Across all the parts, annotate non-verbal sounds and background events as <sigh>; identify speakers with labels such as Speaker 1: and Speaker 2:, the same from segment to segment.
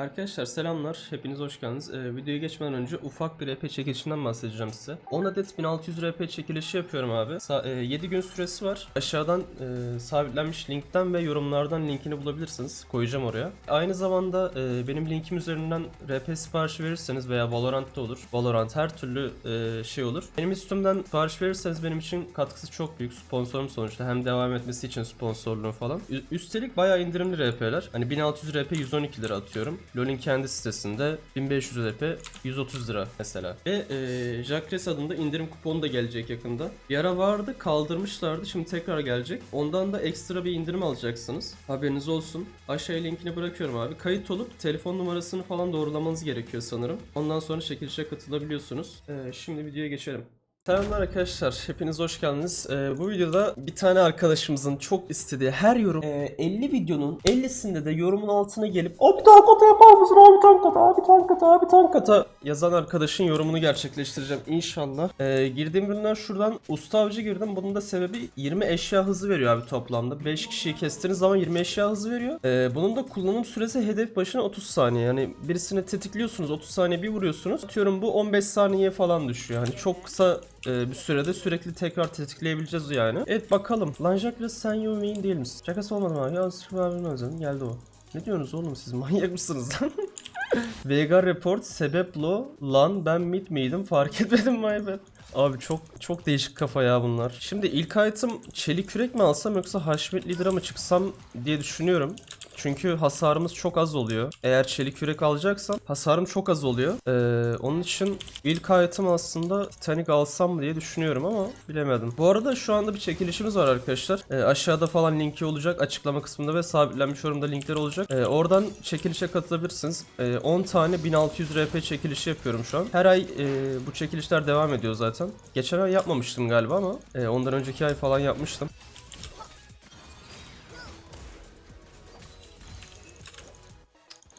Speaker 1: Arkadaşlar selamlar. Hepiniz hoş geldiniz. Ee, videoya geçmeden önce ufak bir RP çekilişinden bahsedeceğim size. 10 adet 1600 RP çekilişi yapıyorum abi. Sa- e, 7 gün süresi var. Aşağıdan e, sabitlenmiş linkten ve yorumlardan linkini bulabilirsiniz. Koyacağım oraya. Aynı zamanda e, benim linkim üzerinden RP siparişi verirseniz veya Valorant'ta olur. Valorant her türlü e, şey olur. Benim üstümden sipariş verirseniz benim için katkısı çok büyük. Sponsorum sonuçta. Hem devam etmesi için sponsorluğum falan. Üstelik bayağı indirimli RP'ler. Hani 1600 RP 112 lira atıyorum. LoL'in kendi sitesinde 1500 RP 130 lira mesela. Ve e, Jacques adında indirim kuponu da gelecek yakında. Bir ara vardı kaldırmışlardı şimdi tekrar gelecek. Ondan da ekstra bir indirim alacaksınız. Haberiniz olsun. Aşağıya linkini bırakıyorum abi. Kayıt olup telefon numarasını falan doğrulamanız gerekiyor sanırım. Ondan sonra çekilişe katılabiliyorsunuz. E, şimdi videoya geçelim. Selamlar arkadaşlar, hepiniz hoş geldiniz. Ee, bu videoda bir tane arkadaşımızın çok istediği her yorum ee, 50 videonun 50'sinde de yorumun altına gelip Abi tank ata yapar mısın abi tank ata abi tank ata abi tank ata yazan arkadaşın yorumunu gerçekleştireceğim inşallah. Ee, girdiğim ürünler şuradan usta avcı girdim. Bunun da sebebi 20 eşya hızı veriyor abi toplamda. 5 kişiyi kestiğiniz zaman 20 eşya hızı veriyor. Ee, bunun da kullanım süresi hedef başına 30 saniye. Yani birisini tetikliyorsunuz 30 saniye bir vuruyorsunuz. Atıyorum bu 15 saniyeye falan düşüyor. Hani çok kısa e, bir sürede sürekli tekrar tetikleyebileceğiz yani. Evet bakalım. Lan Jacques sen Yumi'in değil misin? Şakası olmadı abi? Ya sıkı bilmez Geldi o. Ne diyorsunuz oğlum siz <laughs> manyak mısınız lan? <laughs> Vega report sebep lo lan ben mid miydim fark <laughs> etmedim my bad. Abi çok çok değişik kafa ya bunlar. Şimdi ilk item çelik kürek mi alsam yoksa haşmet lidera mı çıksam diye düşünüyorum. Çünkü hasarımız çok az oluyor. Eğer çelik kürek alacaksam hasarım çok az oluyor. Ee, onun için ilk item aslında Titanic alsam diye düşünüyorum ama bilemedim. Bu arada şu anda bir çekilişimiz var arkadaşlar. Ee, aşağıda falan linki olacak açıklama kısmında ve sabitlenmiş yorumda linkler olacak. Ee, oradan çekilişe katılabilirsiniz. Ee, 10 tane 1600 RP çekilişi yapıyorum şu an. Her ay e, bu çekilişler devam ediyor zaten. Geçen ay yapmamıştım galiba ama e, ondan önceki ay falan yapmıştım.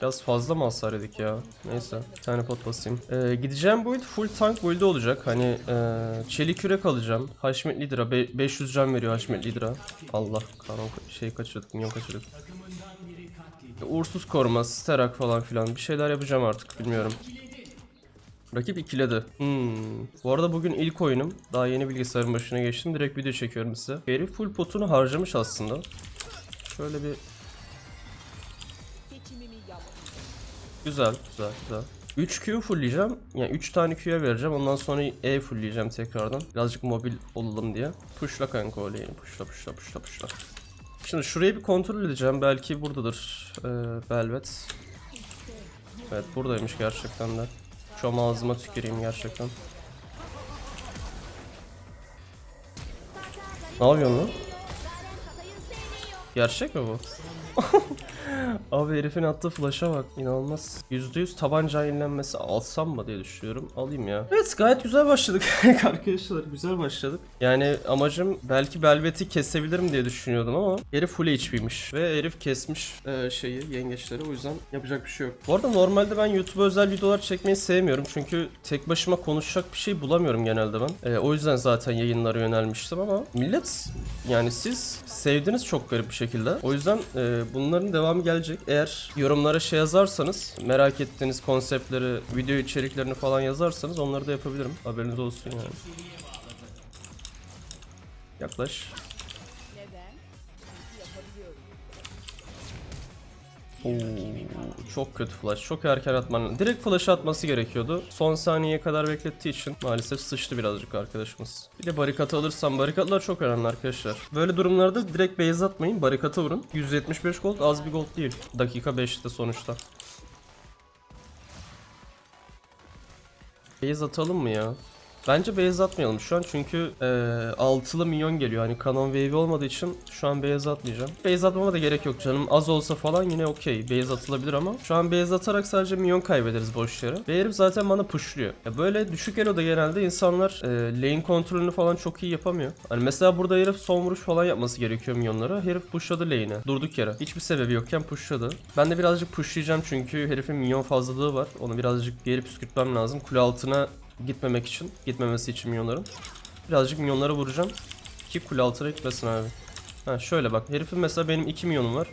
Speaker 1: Biraz fazla mı hasar yedik ya? Neyse. Bir tane pot basayım. Ee, gideceğim build full tank build olacak. Hani e, çelik yürek alacağım. Haşmet Lidra. Be- 500 can veriyor Haşmet Lidra. Allah. Kanon şey kaçırdık. Minyon kaçırdık. Uğursuz koruma, sterak falan filan. Bir şeyler yapacağım artık. Bilmiyorum. Rakip ikiledi. Hmm. Bu arada bugün ilk oyunum. Daha yeni bilgisayarın başına geçtim. Direkt video çekiyorum size. Herif full potunu harcamış aslında. Şöyle bir Güzel, güzel, güzel. 3 Q fullleyeceğim. Yani 3 tane Q'ya vereceğim. Ondan sonra E fullleyeceğim tekrardan. Birazcık mobil olalım diye. Pushla kanka o lane'i. Pushla, pushla, pushla, pushla. Şimdi şurayı bir kontrol edeceğim. Belki buradadır ee, Velvet. Evet buradaymış gerçekten de. Şu an ağzıma tüküreyim gerçekten. Ne yapıyorsun lan? Gerçek mi bu? <laughs> Abi herifin attığı flash'a bak inanılmaz. %100 tabanca yenilenmesi alsam mı diye düşünüyorum. Alayım ya. Evet gayet güzel başladık <laughs> arkadaşlar. Güzel başladık. Yani amacım belki Belvet'i kesebilirim diye düşünüyordum ama herif full HP'miş. Ve herif kesmiş e, şeyi yengeçleri o yüzden yapacak bir şey yok. Bu arada normalde ben YouTube özel videolar çekmeyi sevmiyorum. Çünkü tek başıma konuşacak bir şey bulamıyorum genelde ben. E, o yüzden zaten yayınlara yönelmiştim ama millet yani siz sevdiniz çok garip bir şekilde. O yüzden e, bunların devamı gelecek. Eğer yorumlara şey yazarsanız, merak ettiğiniz konseptleri, video içeriklerini falan yazarsanız onları da yapabilirim. Haberiniz olsun yani. Yaklaş. Oo, çok kötü flash. Çok erken atman. Direkt flash atması gerekiyordu. Son saniyeye kadar beklettiği için maalesef sıçtı birazcık arkadaşımız. Bir de barikat alırsam barikatlar çok önemli arkadaşlar. Böyle durumlarda direkt base atmayın. Barikata vurun. 175 gold az bir gold değil. Dakika 5'te sonuçta. Base atalım mı ya? Bence base atmayalım şu an çünkü e, altılı minyon geliyor. Hani kanon wave olmadığı için şu an base atmayacağım. Base atmama da gerek yok canım. Az olsa falan yine okey. Base atılabilir ama şu an base atarak sadece minyon kaybederiz boş yere. Ve herif zaten bana pushluyor. Ya böyle düşük elo'da genelde insanlar e, lane kontrolünü falan çok iyi yapamıyor. Hani mesela burada herif son vuruş falan yapması gerekiyor minyonlara. Herif pushladı lane'e. Durduk yere. Hiçbir sebebi yokken pushladı. Ben de birazcık pushlayacağım çünkü herifin minyon fazlalığı var. Onu birazcık geri püskürtmem lazım. Kule altına gitmemek için, gitmemesi için minyonların. Birazcık minyonlara vuracağım ki kule altına gitmesin abi. Ha şöyle bak, herifin mesela benim 2 minyonum var.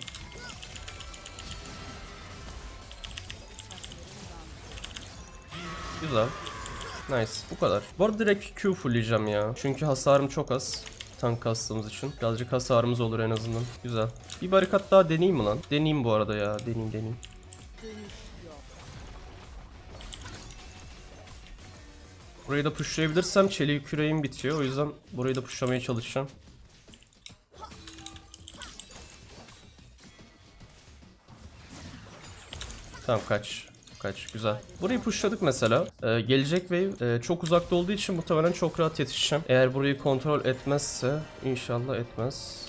Speaker 1: Güzel. Nice. Bu kadar. Bu arada direkt Q fullleyeceğim ya. Çünkü hasarım çok az. Tank kastığımız için. Birazcık hasarımız olur en azından. Güzel. Bir barikat daha deneyeyim mi lan? Deneyeyim bu arada ya. Deneyeyim deneyeyim. Burayı da pushlayabilirsem çelik küreğim bitiyor. O yüzden burayı da pushlamaya çalışacağım. Tamam kaç. Kaç güzel. Burayı pushladık mesela. Ee, gelecek wave e, çok uzakta olduğu için muhtemelen çok rahat yetişeceğim. Eğer burayı kontrol etmezse inşallah etmez.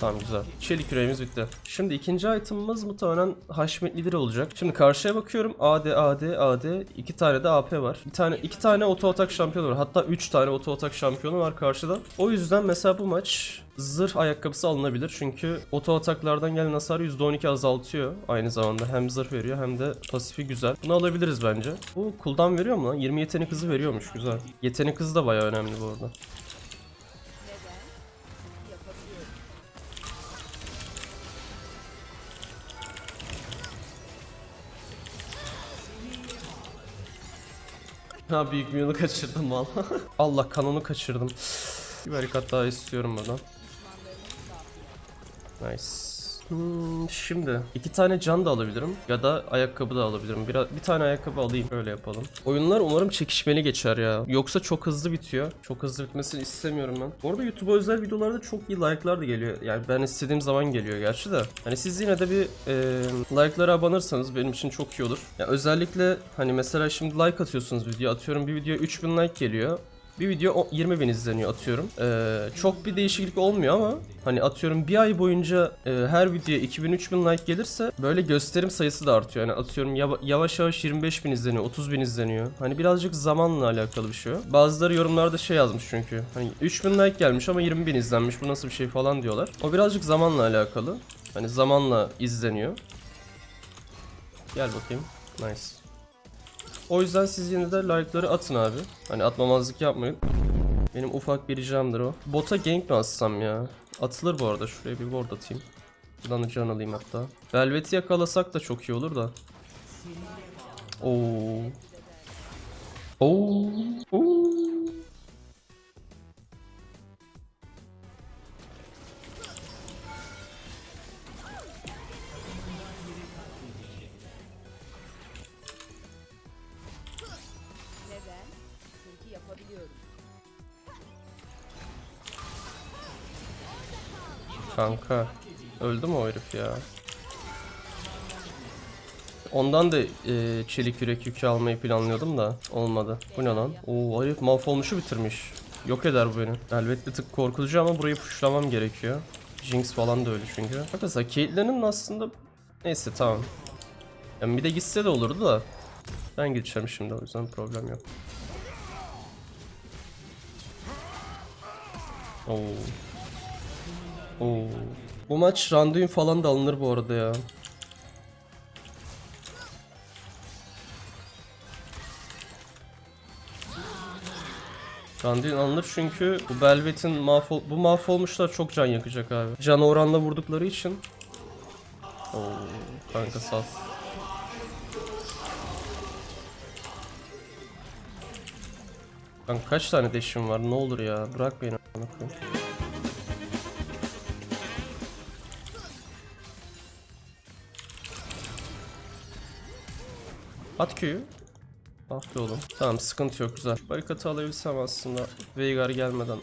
Speaker 1: Tamam güzel. Çelik yüreğimiz bitti. Şimdi ikinci item'ımız muhtemelen Haşmet lideri olacak. Şimdi karşıya bakıyorum. AD, AD, AD. iki tane de AP var. Bir tane, iki tane oto atak şampiyonu var. Hatta üç tane oto atak şampiyonu var karşıda. O yüzden mesela bu maç zırh ayakkabısı alınabilir. Çünkü oto ataklardan gelen hasarı %12 azaltıyor. Aynı zamanda hem zırh veriyor hem de pasifi güzel. Bunu alabiliriz bence. Bu cooldown veriyor mu lan? 20 yetenek hızı veriyormuş. Güzel. Yetenek hızı da bayağı önemli bu arada. Ha büyük milyonu kaçırdım valla. <laughs> Allah kanonu kaçırdım. Bir barikat daha istiyorum buradan. Nice. Hmm, şimdi iki tane can da alabilirim ya da ayakkabı da alabilirim. Bir, bir tane ayakkabı alayım. Öyle yapalım. Oyunlar umarım çekişmeli geçer ya. Yoksa çok hızlı bitiyor. Çok hızlı bitmesini istemiyorum ben. Bu arada YouTube'a özel videolarda çok iyi like'lar da geliyor. Yani ben istediğim zaman geliyor gerçi de. Hani siz yine de bir e, like'lara abanırsanız benim için çok iyi olur. Ya özellikle hani mesela şimdi like atıyorsunuz video atıyorum bir video 3000 like geliyor. Bir video o- 20 bin izleniyor atıyorum. Ee, çok bir değişiklik olmuyor ama hani atıyorum bir ay boyunca e, her videoya 2000-3000 like gelirse böyle gösterim sayısı da artıyor. Yani atıyorum yava- yavaş yavaş 25 bin izleniyor, 30 bin izleniyor. Hani birazcık zamanla alakalı bir şey. Bazıları yorumlarda şey yazmış çünkü. Hani 3000 like gelmiş ama 20 bin izlenmiş bu nasıl bir şey falan diyorlar. O birazcık zamanla alakalı. Hani zamanla izleniyor. Gel bakayım. Nice. O yüzden siz yine de like'ları atın abi. Hani atmamazlık yapmayın. Benim ufak bir ricamdır o. Bota gank mi atsam ya? Atılır bu arada. Şuraya bir ward atayım. Buradan da can alayım hatta. Velvet'i yakalasak da çok iyi olur da. Oo. Oo. Kanka. Öldü mü o herif ya? Ondan da e, çelik yürek yükü almayı planlıyordum da olmadı. Bu ne lan? Oo herif mahvolmuşu bitirmiş. Yok eder bu beni. Elbette tık korkutucu ama burayı pushlamam gerekiyor. Jinx falan da öyle çünkü. Mesela Caitlyn'in aslında... Neyse tamam. Yani bir de gitse de olurdu da. Ben gideceğim şimdi o yüzden problem yok. Oo. Oo. Bu maç randuin falan da alınır bu arada ya. Randuin alınır çünkü bu Belvet'in mahvol bu mahvolmuşlar çok can yakacak abi. Can oranla vurdukları için. Oo, kanka sal. Kanka kaç tane deşim var ne olur ya bırak beni amına At Q'yu. Ah be oğlum. Tamam sıkıntı yok güzel. Barikatı alabilsem aslında Veigar gelmeden.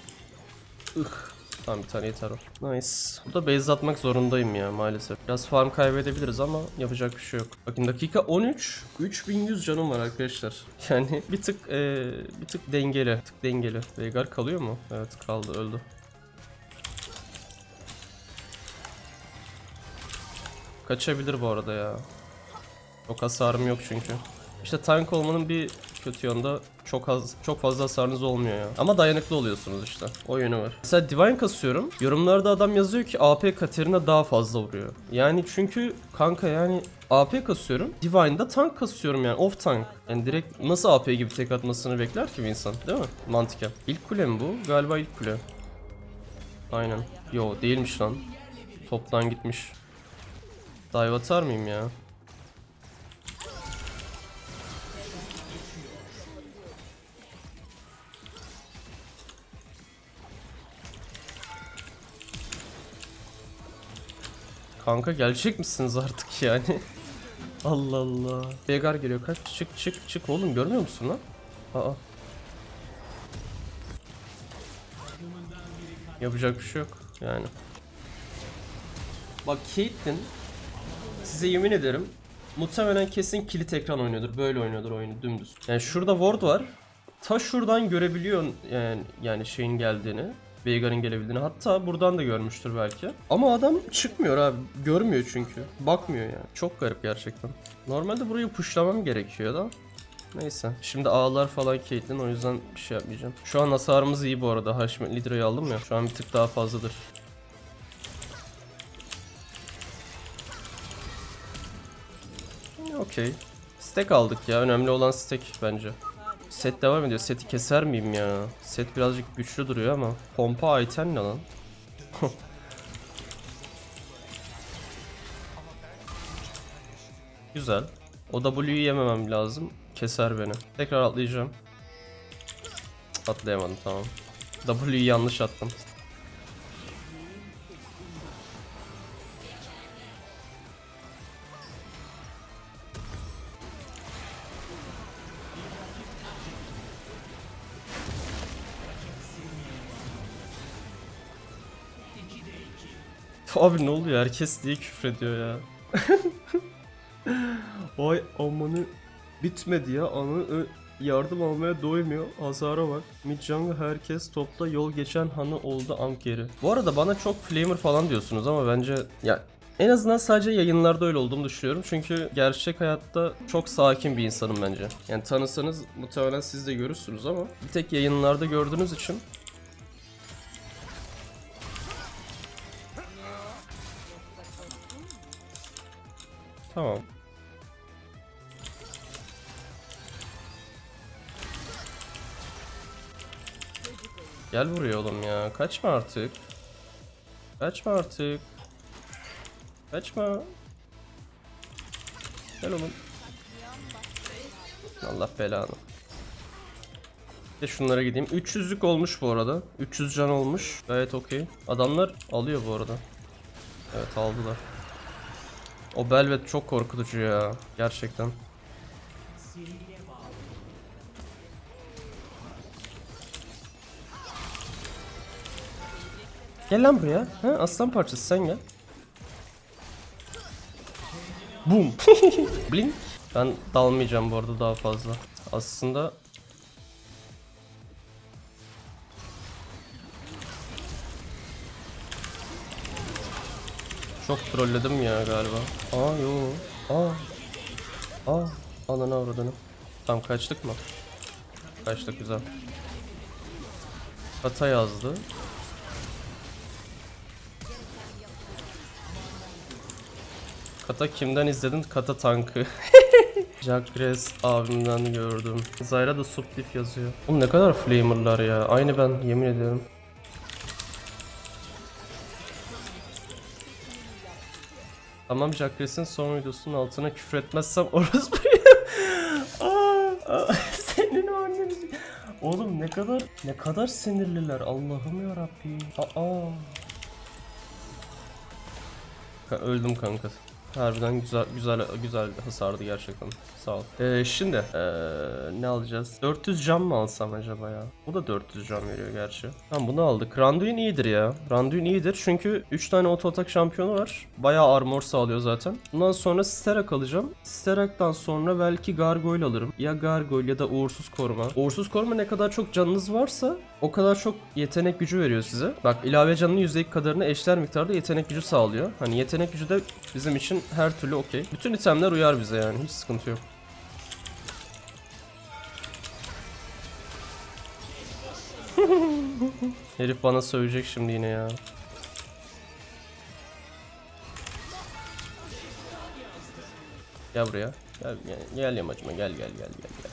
Speaker 1: Ih. Tamam bir tane yeter o. Nice. Burada base atmak zorundayım ya maalesef. Biraz farm kaybedebiliriz ama yapacak bir şey yok. Bakın dakika 13. 3100 canım var arkadaşlar. <laughs> Yani bir tık eee, bir tık dengeli. Bir tık dengeli. Veigar kalıyor mu? Evet kaldı öldü. Kaçabilir bu arada ya. Çok hasarım yok çünkü. İşte tank olmanın bir kötü yanında çok az çok fazla hasarınız olmuyor ya. Ama dayanıklı oluyorsunuz işte. O yönü var. Mesela Divine kasıyorum. Yorumlarda adam yazıyor ki AP Katerina daha fazla vuruyor. Yani çünkü kanka yani AP kasıyorum. Divine'da tank kasıyorum yani off tank. Yani direkt nasıl AP gibi tek atmasını bekler ki bir insan değil mi? Mantıken. İlk kule mi bu? Galiba ilk kule. Aynen. Yo değilmiş lan. Toptan gitmiş. Dive atar mıyım ya? Kanka gelecek misiniz artık yani? <laughs> Allah Allah. Veigar geliyor kaç çık çık çık oğlum görmüyor musun lan? Aa. Yapacak bir şey yok yani. Bak Caitlyn size yemin ederim muhtemelen kesin kilit ekran oynuyordur. Böyle oynuyordur oyunu dümdüz. Yani şurada ward var. Ta şuradan görebiliyorsun yani, yani şeyin geldiğini. Veigar'ın gelebildiğini. Hatta buradan da görmüştür belki. Ama adam çıkmıyor abi. Görmüyor çünkü. Bakmıyor yani. Çok garip gerçekten. Normalde burayı pushlamam gerekiyor da. Neyse. Şimdi ağlar falan Caitlyn o yüzden bir şey yapmayacağım. Şu an hasarımız iyi bu arada. Haşmet Lidra'yı aldım ya. Şu an bir tık daha fazladır. Okey. Stack aldık ya. Önemli olan stack bence. Set devam ediyor. Seti keser miyim ya? Set birazcık güçlü duruyor ama. Pompa item ne lan? <laughs> Güzel. O W'yu yememem lazım. Keser beni. Tekrar atlayacağım. Atlayamadım tamam. W'yu yanlış attım. <laughs> Abi ne oluyor? Herkes diye küfrediyor ya. <laughs> Vay amanı bitmedi ya. Anı yardım almaya doymuyor. Hasara bak. Midjung'ı herkes topla yol geçen hanı oldu ankeri. Bu arada bana çok flamer falan diyorsunuz ama bence ya en azından sadece yayınlarda öyle olduğumu düşünüyorum. Çünkü gerçek hayatta çok sakin bir insanım bence. Yani tanısanız muhtemelen siz de görürsünüz ama bir tek yayınlarda gördüğünüz için Tamam. Gel buraya oğlum ya. Kaçma artık. Kaçma artık. Kaçma. Gel oğlum. Allah belanı. Bir De şunlara gideyim. 300'lük olmuş bu arada. 300 can olmuş. Gayet okey. Adamlar alıyor bu arada. Evet aldılar. O Belvet çok korkutucu ya. Gerçekten. Gel lan buraya. Ha, aslan parçası sen gel. Boom. <laughs> Blink. Ben dalmayacağım bu arada daha fazla. Aslında Çok trolledim ya galiba. Aa yo. Aa. Aa. Ananı avradını. Tam kaçtık mı? Kaçtık güzel. Kata yazdı. Kata kimden izledin? Kata tankı. <laughs> Jacques abimden gördüm. Zyra da subtif yazıyor. Oğlum ne kadar flamerlar ya. Aynı ben yemin ediyorum. Tamam Jacques'in son videosunun altına küfür etmezsem <laughs> aa, <laughs> senin o anneni. Oğlum ne kadar ne kadar sinirliler Allah'ım ya Rabbi. Aa. Öldüm kanka. Harbiden güzel güzel güzel hasardı gerçekten. Sağ ol. Ee, şimdi ee, ne alacağız? 400 cam mı alsam acaba ya? Bu da 400 cam veriyor gerçi. Tamam bunu aldık. Randuin iyidir ya. Randuin iyidir çünkü 3 tane auto atak şampiyonu var. Bayağı armor sağlıyor zaten. Bundan sonra Sterak alacağım. Sterak'tan sonra belki Gargoyle alırım. Ya Gargoyle ya da Uğursuz Koruma. Uğursuz Koruma ne kadar çok canınız varsa o kadar çok yetenek gücü veriyor size. Bak ilave canının %2 kadarını eşler miktarda yetenek gücü sağlıyor. Hani yetenek gücü de bizim için her türlü okey. Bütün itemler uyar bize yani hiç sıkıntı yok. <laughs> Herif bana sövecek şimdi yine ya. Gel buraya. Gel gel, gel yamacıma gel gel gel gel gel.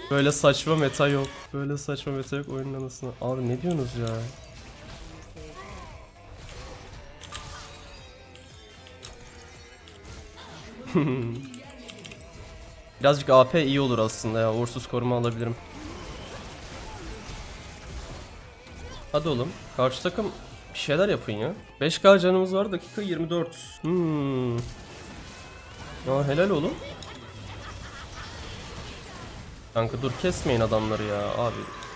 Speaker 1: <laughs> Böyle saçma meta yok. Böyle saçma meta yok oyunun anasını. Abi ne diyorsunuz ya? <laughs> Birazcık AP iyi olur aslında ya. Uğursuz koruma alabilirim. Hadi oğlum. Karşı takım Bir şeyler yapın ya. 5k canımız var dakika 24. Hmm. Ya helal oğlum. Kanka dur kesmeyin adamları ya abi.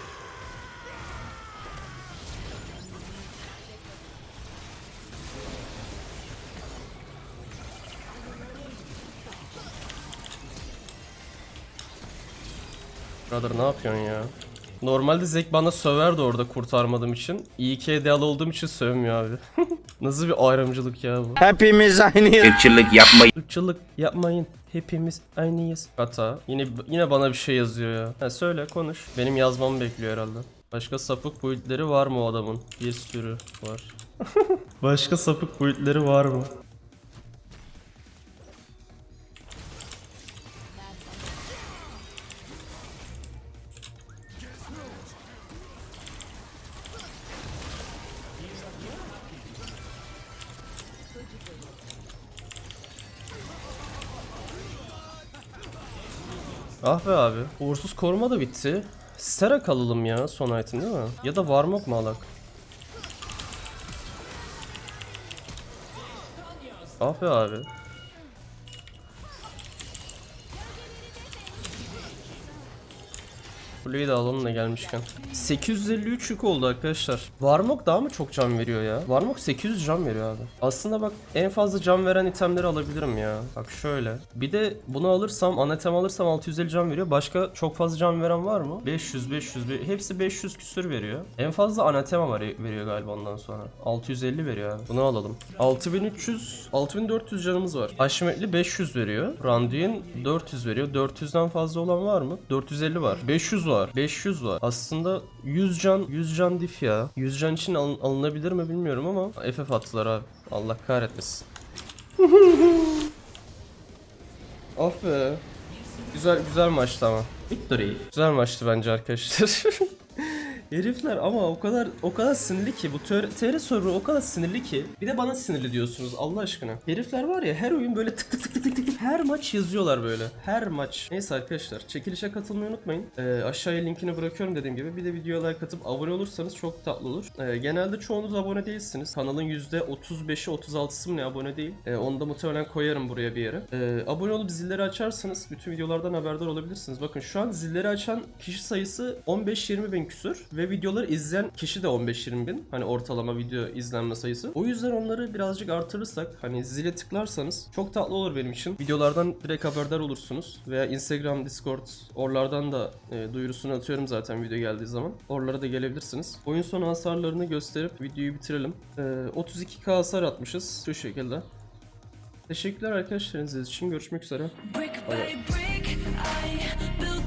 Speaker 1: Brother ne yapıyorsun ya? Normalde Zek bana söverdi orada kurtarmadığım için. İyi ki hediyalı olduğum için sövmüyor abi. <laughs> Nasıl bir ayrımcılık ya bu?
Speaker 2: Hepimiz aynıyız.
Speaker 3: Irkçılık yapmayın.
Speaker 1: Irkçılık yapmayın. Hepimiz aynıyız. Hata. Yine yine bana bir şey yazıyor ya. Ha, söyle konuş. Benim yazmamı bekliyor herhalde. Başka sapık boyutları var mı o adamın? Bir sürü var. <laughs> Başka sapık boyutları var mı? Ah be abi. Uğursuz koruma da bitti. Sera kalalım ya son item değil mi? Ya da Warmog mu alak? Ah be abi. Kuleyi de alalım da gelmişken. 853 yük oldu arkadaşlar. Warmog daha mı çok can veriyor ya? Warmog 800 can veriyor abi. Aslında bak en fazla can veren itemleri alabilirim ya. Bak şöyle. Bir de bunu alırsam, anatem alırsam 650 can veriyor. Başka çok fazla can veren var mı? 500, 500, be- hepsi 500 küsür veriyor. En fazla anatema var, veriyor galiba ondan sonra. 650 veriyor abi. Bunu alalım. 6300, 6400 canımız var. Haşmetli 500 veriyor. Randuin 400 veriyor. 400'den fazla olan var mı? 450 var. 500 var. 500 var. Aslında 100 can, 100 can dif ya. 100 can için alın- alınabilir mi bilmiyorum ama FF attılar abi. Allah kahretmesin. <laughs> ah be. Güzel güzel maçtı ama. Victory. Güzel maçtı bence arkadaşlar. <laughs> Herifler ama o kadar o kadar sinirli ki bu TR, serverı o kadar sinirli ki bir de bana sinirli diyorsunuz Allah aşkına. Herifler var ya her oyun böyle tık tık tık tık tık tık her maç yazıyorlar böyle. Her maç. Neyse arkadaşlar çekilişe katılmayı unutmayın. Ee, aşağıya linkini bırakıyorum dediğim gibi. Bir de videoya like atıp abone olursanız çok tatlı olur. Ee, genelde çoğunuz abone değilsiniz. Kanalın %35'i 36'sı mı ne abone değil. Ee, onu da muhtemelen koyarım buraya bir yere. Ee, abone olup zilleri açarsanız bütün videolardan haberdar olabilirsiniz. Bakın şu an zilleri açan kişi sayısı 15-20 bin küsür ve videoları izleyen kişi de 15-20 bin. Hani ortalama video izlenme sayısı. O yüzden onları birazcık artırırsak hani zile tıklarsanız çok tatlı olur benim için. Videolardan direkt haberdar olursunuz. Veya Instagram, Discord oralardan da e, duyurusunu atıyorum zaten video geldiği zaman. Oralara da gelebilirsiniz. Oyun sonu hasarlarını gösterip videoyu bitirelim. E, 32k hasar atmışız şu şekilde. Teşekkürler arkadaşlar izlediğiniz için. Görüşmek üzere.
Speaker 4: Brick by brick, I build